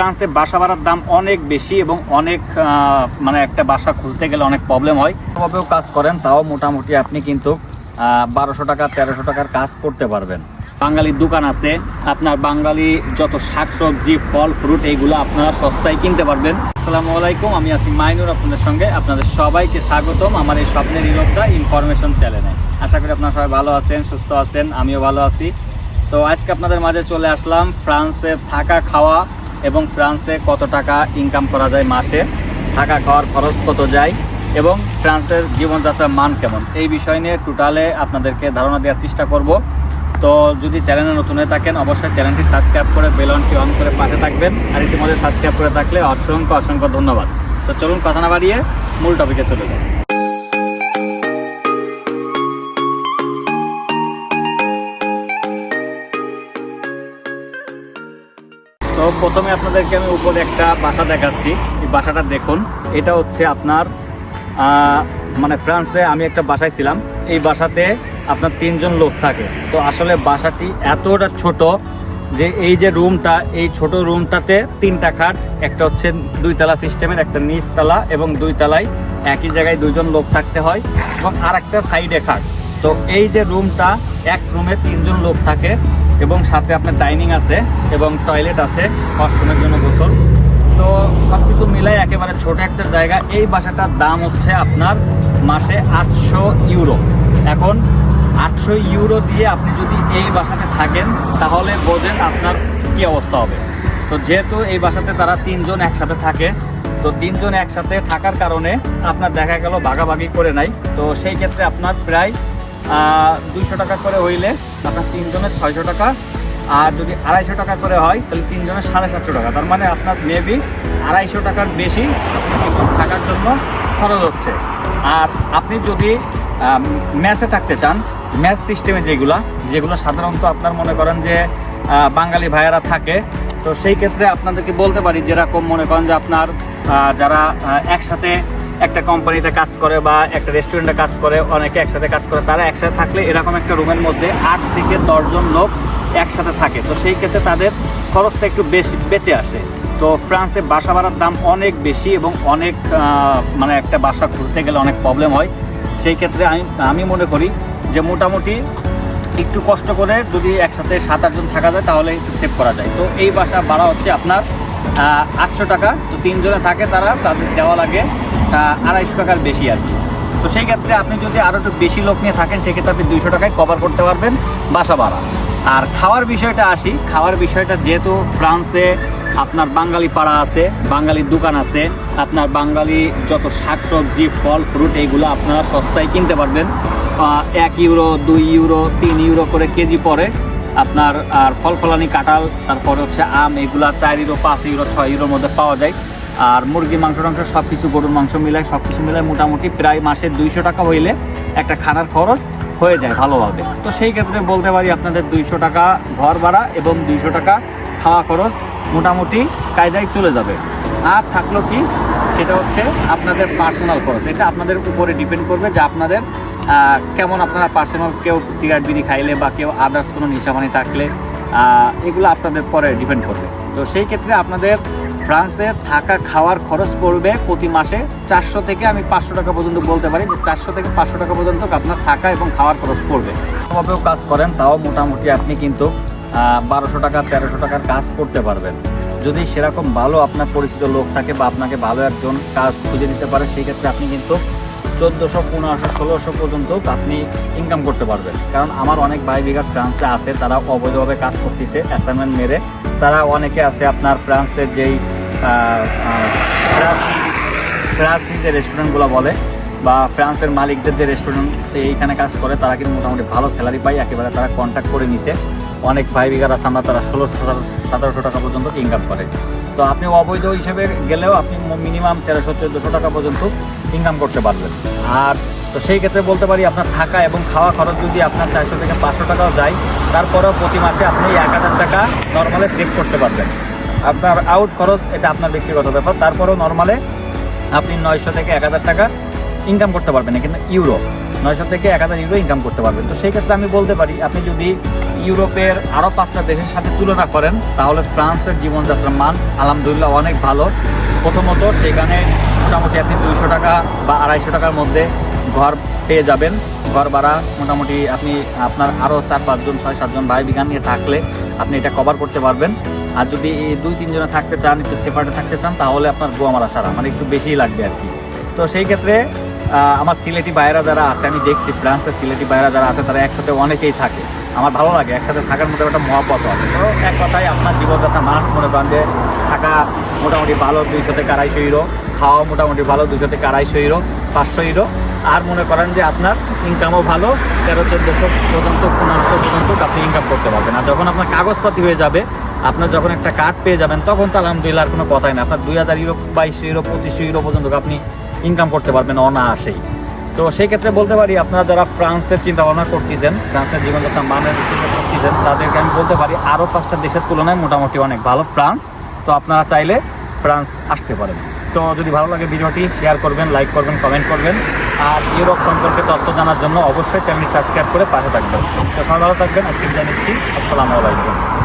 ফ্রান্সে বাসা ভাড়ার দাম অনেক বেশি এবং অনেক মানে একটা বাসা খুঁজতে গেলে অনেক প্রবলেম হয়। ভাবেও কাজ করেন, তাও মোটামুটি আপনি কিন্তু বারোশো টাকা, তেরোশো টাকার কাজ করতে পারবেন। বাঙালির দোকান আছে, আপনার বাঙালি যত শাকসবজি, ফল ফ্রুট এইগুলো আপনারা সস্তায় কিনতে পারবেন। আসসালামু আলাইকুম, আমি আছি মাইনুর আপনাদের সঙ্গে। আপনাদের সবাইকে স্বাগতম আমার এই স্বপ্নের ইরোপটা ইনফরমেশন চ্যানেলে আশা করি আপনারা সবাই ভালো আছেন, সুস্থ আছেন, আমিও ভালো আছি। তো আজকে আপনাদের মাঝে চলে আসলাম ফ্রান্সে থাকা খাওয়া এবং ফ্রান্সে কত টাকা ইনকাম করা যায় মাসে, থাকা, খাওয়ার খরচ কত যায়, এবং ফ্রান্সের জীবনযাত্রার মান কেমন? এই বিষয় নিয়ে টোটালে আপনাদেরকে ধারণা দেওয়ার চেষ্টা করব। তো যদি চ্যানেলে নতুন হয়ে থাকেন, অবশ্যই চ্যানেলটি সাবস্ক্রাইব করে বেলনটি অন করে পাশে থাকবেন। আর ইতিমধ্যে সাবস্ক্রাইব করে থাকলে অসংখ্য অসংখ্য ধন্যবাদ। তো চলুন কথা না বাড়িয়ে মূল টপিকে চলে যাই। তো প্রথমে আপনাদেরকে আমি উপরে একটা বাসা দেখাচ্ছি। এই বাসাটা দেখুন। এটা হচ্ছে আপনার মানে ফ্রান্সে আমি একটা বাসায় ছিলাম। এই বাসাতে আপনার তিনজন লোক থাকে। তো আসলে বাসাটি এতটা ছোট যে এই যে রুমটা, এই ছোট রুমটাতে তিনটা খাট, একটা হচ্ছে দুই দুইতলা সিস্টেমের, একটা নিচ নিচতলা এবং দুই তলায় একই জায়গায় দুইজন লোক থাকতে হয় এবং আর একটা সাইডে খাট। তো এই যে রুমটা, এক রুমে তিনজন লোক থাকে। এবং সাথে আপনার ডাইনিং আছে এবং টয়লেট আছে ওয়াশরুমের জন্য গোসল। তো সব কিছু মিলাই একেবারে ছোট একটা জায়গা। এই বাসাটার দাম হচ্ছে আপনার মাসে আটশো ইউরো। এখন আটশো ইউরো দিয়ে আপনি যদি এই বাসাতে থাকেন, তাহলে বোঝেন আপনার কী অবস্থা হবে। তো যেহেতু এই বাসাতে তারা তিনজন একসাথে থাকে, তো তিনজন একসাথে থাকার কারণে আপনার দেখা গেল ভাগাভাগি করে নাই। তো সেই ক্ষেত্রে আপনার প্রায় দুইশো টাকা করে হইলে আপনার তিনজনের ছয়শো টাকা, আর যদি আড়াইশো টাকা করে হয়, তাহলে তিনজনের সাড়ে সাতশো টাকা। তার মানে আপনার মেবি আড়াইশো টাকার বেশি থাকার জন্য খরচ হচ্ছে। আর আপনি যদি ম্যাচে থাকতে চান, ম্যাচ সিস্টেমে যেগুলা, যেগুলো সাধারণত আপনার মনে করেন যে বাঙালি ভাইয়েরা থাকে, তো সেই ক্ষেত্রে আপনাদেরকে বলতে পারি, যেরকম মনে করেন যে আপনার যারা একসাথে একটা কোম্পানিতে কাজ করে বা একটা রেস্টুরেন্টে কাজ করে, অনেকে একসাথে কাজ করে, তারা একসাথে থাকলে এরকম একটা রুমের মধ্যে আট থেকে দশজন লোক একসাথে থাকে। তো সেই ক্ষেত্রে তাদের খরচটা একটু বেশি, বেঁচে আসে। তো ফ্রান্সে বাসা ভাড়ার দাম অনেক বেশি এবং অনেক মানে একটা বাসা খুঁজতে গেলে অনেক প্রবলেম হয়। সেই ক্ষেত্রে আমি আমি মনে করি যে মোটামুটি একটু কষ্ট করে যদি একসাথে সাত আটজন থাকা যায়, তাহলে একটু সেভ করা যায়। তো এই বাসা ভাড়া হচ্ছে আপনার আটশো টাকা। তো তিনজনে থাকে তারা, তাদের দেওয়া লাগে আড়াইশো টাকার বেশি আর কি। তো সেই ক্ষেত্রে আপনি যদি আরও একটু বেশি লোক নিয়ে থাকেন, সেক্ষেত্রে আপনি দুইশো টাকায় কভার করতে পারবেন বাসা ভাড়া। আর খাওয়ার বিষয়টা আসি। খাওয়ার বিষয়টা যেহেতু ফ্রান্সে আপনার বাঙালি পাড়া আছে, বাঙালি দোকান আছে, আপনার বাঙালি যত শাকসবজি, ফল ফ্রুট এইগুলো আপনারা সস্তায় কিনতে পারবেন। এক ইউরো, দুই ইউরো, তিন ইউরো করে কেজি পরে আপনার আর ফল ফলানি কাঁঠাল, তারপরে হচ্ছে আম, এগুলা চার ইউরো, পাঁচ ইউরো, ছয় ইউরোর মধ্যে পাওয়া যায়। আর মুরগির মাংস, টাংস সব কিছু গরুর মাংস মিলায় সব কিছু মিলায় মোটামুটি প্রায় মাসে দুইশো টাকা হইলে একটা খানার খরচ হয়ে যায় ভালোভাবে। তো সেই ক্ষেত্রে বলতে পারি আপনাদের দুইশো টাকা ঘর ভাড়া এবং দুইশো টাকা খাওয়া খরচ মোটামুটি কায়দায় চলে যাবে। আর থাকল কি, সেটা হচ্ছে আপনাদের পার্সোনাল খরচ। এটা আপনাদের উপরে ডিপেন্ড করবে যে আপনাদের কেমন আপনারা পার্সোনাল কেউ সিগারেট বিড়ি খাইলে বা কেউ আদার্স কোনো নিশাপানি থাকলে এগুলো আপনাদের পরে ডিপেন্ড করবে। তো সেই ক্ষেত্রে আপনাদের ফ্রান্সে থাকা খাওয়ার খরচ পড়বে প্রতি মাসে চারশো থেকে আমি পাঁচশো টাকা পর্যন্ত বলতে পারি যে চারশো থেকে পাঁচশো টাকা পর্যন্ত আপনার থাকা এবং খাওয়ার খরচ পড়বে। ভাবেও কাজ করেন, তাও মোটামুটি আপনি কিন্তু বারোশো টাকা, তেরোশো টাকার কাজ করতে পারবেন। যদি সেরকম ভালো আপনার পরিচিত লোক থাকে বা আপনাকে ভালো একজন কাজ খুঁজে দিতে পারে সেক্ষেত্রে আপনি কিন্তু চোদ্দোশো, পনেরোশো, ষোলোশো পর্যন্ত আপনি ইনকাম করতে পারবেন। কারণ আমার অনেক ভাই বিঘা ফ্রান্সে আছে, তারা অবৈধভাবে কাজ করতেছে অ্যাসাইনমেন্ট মেরে। তারা অনেকে আছে আপনার ফ্রান্সের যেই ফ্রান্সি যে রেস্টুরেন্টগুলো বলে, বা ফ্রান্সের মালিকদের যে রেস্টুরেন্ট এইখানে কাজ করে, তারা কিন্তু মোটামুটি ভালো স্যালারি পায়, একেবারে তারা কন্ট্যাক্ট করে নিছে। অনেক ভাই বিঘার আছে, আমরা তারা ষোলোশো, সতেরোশো টাকা পর্যন্ত ইনকাম করে। তো আপনি অবৈধ হিসেবে গেলেও আপনি মিনিমাম তেরোশো, চোদ্দোশো টাকা পর্যন্ত ইনকাম করতে পারবেন। আর তো সেই ক্ষেত্রে বলতে পারি আপনার থাকা এবং খাওয়া খরচ যদি আপনার চারশো থেকে পাঁচশো টাকাও যায়, তারপরেও প্রতি মাসে আপনি এক হাজার টাকা নর্মালে সেভ করতে পারবেন। আপনার আউট খরচ এটা আপনার ব্যক্তিগত ব্যাপার, তারপরেও নর্মালে আপনি নয়শো থেকে এক হাজার টাকা ইনকাম করতে পারবেন কিন্তু ইউরো নয়শো থেকে এক হাজার ইউরো ইনকাম করতে পারবেন। তো সেই ক্ষেত্রে আমি বলতে পারি, আপনি যদি ইউরোপের আরও পাঁচটা দেশের সাথে তুলনা করেন, তাহলে ফ্রান্সের জীবনযাত্রার মান আলহামদুলিল্লাহ অনেক ভালো। প্রথমত সেখানে মোটামুটি আপনি দুইশো টাকা বা আড়াইশো টাকার মধ্যে ঘর পেয়ে যাবেন। ঘর ভাড়া মোটামুটি আপনি আপনার আরও চার পাঁচজন ছয় সাতজন ভাই বিজ্ঞান নিয়ে থাকলে আপনি এটা কভার করতে পারবেন। আর যদি এই দুই তিনজনে থাকতে চান, একটু সেপারেটে থাকতে চান, তাহলে আপনার গোয়ামারা সারা মানে একটু বেশিই লাগবে আর কি। তো সেই ক্ষেত্রে আমার সিলেটি বাইরা যারা আছে, আমি দেখছি, ফ্রান্সের সিলেটি বাইরা যারা আছে, তারা একসাথে অনেকেই থাকে। আমার ভালো লাগে, একসাথে থাকার মধ্যে একটা মহাপথ আছে। তো এক কথায় আপনার জীবনযাত্রা মান মনে করেন যে থাকা মোটামুটি ভালো দুইশো থেকে আড়াইশো ইউরো খাওয়া মোটামুটি ভালো দুশো থেকে আড়াইশো ইউরো পাঁচশো ইউরো আর মনে করেন যে আপনার ইনকামও ভালো, তেরো, চোদ্দোশো পর্যন্ত, পনেরোশো পর্যন্ত আপনি ইনকাম করতে পারবেন। আর যখন আপনার কাগজপাতি হয়ে যাবে, আপনার যখন একটা কার্ড পেয়ে যাবেন, তখন তো আলহামদুলিল্লাহ আর কোনো কথাই না আপনার দুই হাজার ইউরো বাইশশো ইউরো পঁচিশশো ইউরো পর্যন্ত আপনি ইনকাম করতে পারবেন অনায়াসেই। তো সেই ক্ষেত্রে বলতে পারি, আপনারা যারা ফ্রান্সের চিন্তা ভাবনা করতেছেন, ফ্রান্সের জীবনযাত্রা, মানের করতেছেন তাদেরকে আমি বলতে পারি, আরও পাঁচটা দেশের তুলনায় মোটামুটি অনেক ভালো ফ্রান্স। তো আপনারা চাইলে ফ্রান্স আসতে পারেন। তো যদি ভালো লাগে ভিডিওটি, শেয়ার করবেন, লাইক করবেন, কমেন্ট করবেন। আর ইউরোপ সম্পর্কে তথ্য জানার জন্য অবশ্যই চ্যানেল সাবস্ক্রাইব করে পাশে থাকবেন। তো সবাই ভালো থাকবেন, আজকে বিদায় আসসালামু আলাইকুম।